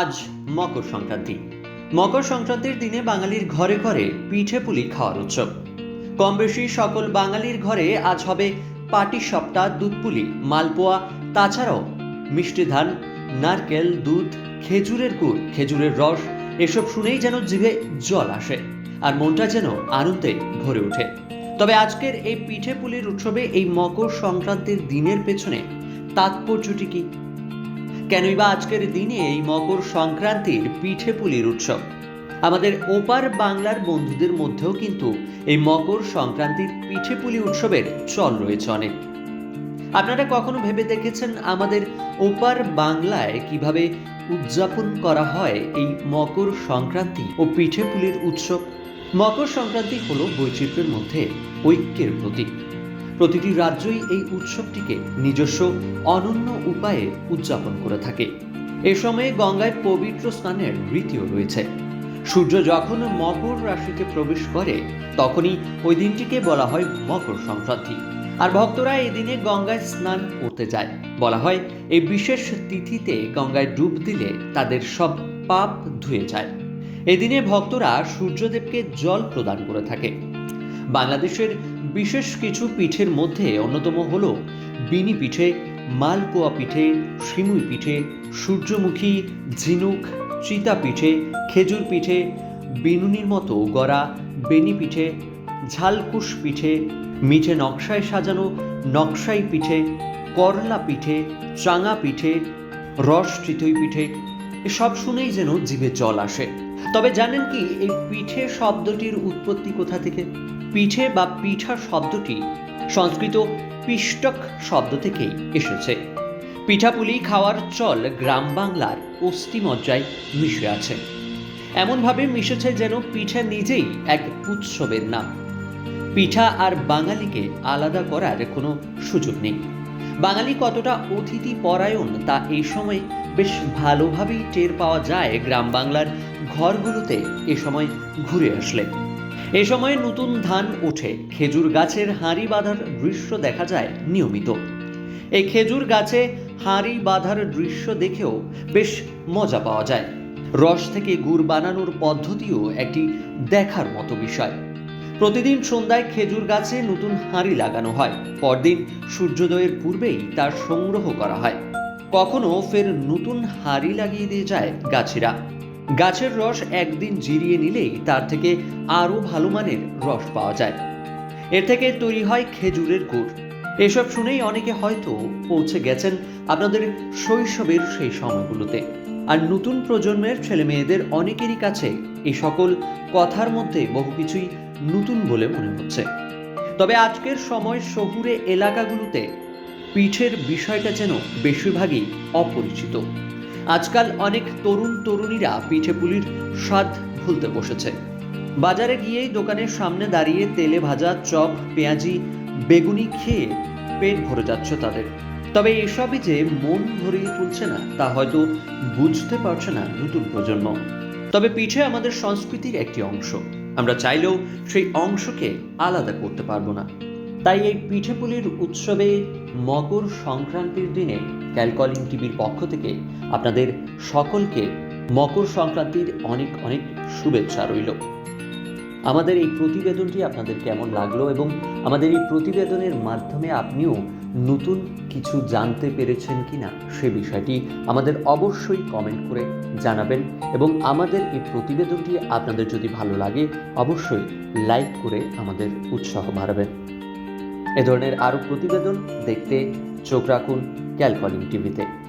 আজ মকর সংক্রান্তি। মকর সংক্রান্তির দিনে বাঙালির ঘরে ঘরে পিঠে পুলি খাওয়ার উৎসব। কম বেশি সকল বাঙালির ঘরে আজ হবে পাটি সপ্তাহ দুধ পুলি, মালপোয়া, তাছাড়াও মিষ্টি ধান, নারকেল, দুধ, খেজুরের গুড়, খেজুরের রস, এসব শুনেই যেন জিভে জল আসে আর মনটা যেন আনন্দে ভরে ওঠে। তবে আজকের এই পিঠে পুলির উৎসবে এই মকর সংক্রান্তির দিনের পেছনে তাৎপর্যটি কি? কেনই বা আজকের দিনে এই মকর সংক্রান্তির পিঠে পুলির উৎসব? আমাদের ওপার বাংলার বন্ধুদের মধ্যেও কিন্তু এই মকর সংক্রান্তির পিঠে পুলি উৎসবের চল রয়েছে অনেক। আপনারা কখনো ভেবে দেখেছেন আমাদের ওপার বাংলায় কীভাবে উদযাপন করা হয় এই মকর সংক্রান্তি ও পিঠে পুলির উৎসব? মকর সংক্রান্তি হলো বৈচিত্র্যের মধ্যে ঐক্যের প্রতীক। প্রতিটি রাজ্যই এই উৎসবটিকে নিজস্ব অনন্য উপায়ে উদযাপন করে থাকে। এ সময়ে গঙ্গায় পবিত্র স্নানের রীতিও রয়েছে। সূর্য যখন মকর রাশিতে প্রবেশ করে, তখনই ওই দিনটিকে বলা হয় মকর সংক্রান্তি। আর ভক্তরা এই দিনে গঙ্গায় স্নান করতে যায়। বলা হয়, এই বিশেষ তিথিতে গঙ্গায় ডুব দিলে তাদের সব পাপ ধুয়ে যায়। এদিনে ভক্তরা সূর্যদেবকে জল প্রদান করে থাকে। বাংলাদেশের বিশেষ কিছু পিঠের মধ্যে অন্যতম হল বিনি পিঠে, মালপোয়া পিঠে শিমুই পিঠে, সূর্যমুখী, ঝিনুক, চিতা পিঠে, খেজুর পিঠে, বিনুনির মতো গড়া, বেনি পিঠে, ঝালকুশ পিঠে, মিঠে নকশায় সাজানো নকশাই পিঠে, করলা পিঠে, চাঙা পিঠে, রস চিতই পিঠে, এসব শুনেই যেন জিভে জল আসে। তবে জানেন কি, এই পিঠে শব্দটির উৎপত্তি কোথা থেকে? পিঠে বা পিঠা শব্দটি সংস্কৃত পিষ্টক শব্দ থেকেই এসেছে। পিঠাপুলি খাওয়ার চল গ্রাম বাংলার অস্থিমজ্জায় মিশে আছে। এমনভাবে মিশেছে যেন পিঠা নিজেই এক উৎসবের নাম। পিঠা আর বাঙালিকে আলাদা করার কোনো সুযোগ নেই। বাঙালি কতটা অতিথি পরায়ণ তা এই সময় বেশ ভালোভাবেই টের পাওয়া যায় গ্রাম বাংলার ঘরগুলোতে এ সময় ঘুরে আসলে। এ সময় নতুন ধান ওঠে। খেজুর গাছের হাঁড়ি বাঁধার দৃশ্য দেখা যায় নিয়মিত। এই খেজুর গাছে হাঁড়ি বাঁধার দৃশ্য দেখেও বেশ মজা পাওয়া যায়। রস থেকে গুড় বানানোর পদ্ধতিও একটি দেখার মতো বিষয়। প্রতিদিন সন্ধ্যায় খেজুর গাছে নতুন হাঁড়ি লাগানো হয়। পরদিন সূর্যোদয়ের পূর্বেই তার সংগ্রহ করা হয়। কখনো ফের নতুন হাঁড়ি লাগিয়ে দিয়ে যায় গাছেরা। গাছের রস একদিন জিরিয়ে নিলেই তার থেকে আরও ভালো মানের রস পাওয়া যায়। এর থেকে তৈরি হয় খেজুরের গুড়। এসব শুনেই অনেকে হয়তো পৌঁছে গেছেন আপনাদের শৈশবের সেই সময়গুলোতে। আর নতুন প্রজন্মের ছেলে মেয়েদের অনেকেরই কাছে এই সকল কথার মধ্যে বহু কিছুই নতুন বলে মনে হচ্ছে। তবে আজকের সময় শহুরে এলাকাগুলোতে পিঠের বিষয়টা যেন বেশিরভাগই অপরিচিত। আজকাল অনেক তরুণ তরুণীরা পিঠে পুলির স্বাদ ভুলতে বসেছে। বাজারে গিয়েই দোকানের সামনে দাঁড়িয়ে তেলে ভাজা চপ, পেঁয়াজি, বেগুনি খেয়ে পেট ভরে যাচ্ছে তাদের। তবে এসবই যে মন ভরিয়ে তুলছে না, তা হয়তো বুঝতে পারছে না নতুন প্রজন্ম। তবে পিঠে আমাদের সংস্কৃতির একটি অংশ। আমরা চাইলেও সেই অংশকে আলাদা করতে পারব না। তাই এই পিঠেপুলির উৎসবে মকর সংক্রান্তির দিনে ক্যালকলিং টিভির পক্ষ থেকে আপনাদের সকলকে মকর সংক্রান্তির অনেক অনেক শুভেচ্ছা রইল। আমাদের এই প্রতিবেদনটি আপনাদের কেমন লাগল এবং আমাদের এই প্রতিবেদনের মাধ্যমে আপনিও নতুন কিছু জানতে পেরেছেন কিনা সে বিষয়টি আমাদের অবশ্যই কমেন্ট করে জানাবেন এবং আমাদের এই প্রতিবেদনটি আপনাদের যদি ভালো লাগে, অবশ্যই লাইক করে আমাদের উৎসাহ বাড়াবেন। এ ধরনের আরও প্রতিবেদন দেখতে চোখ রাখুন ক্যালকলিং টিভিতে।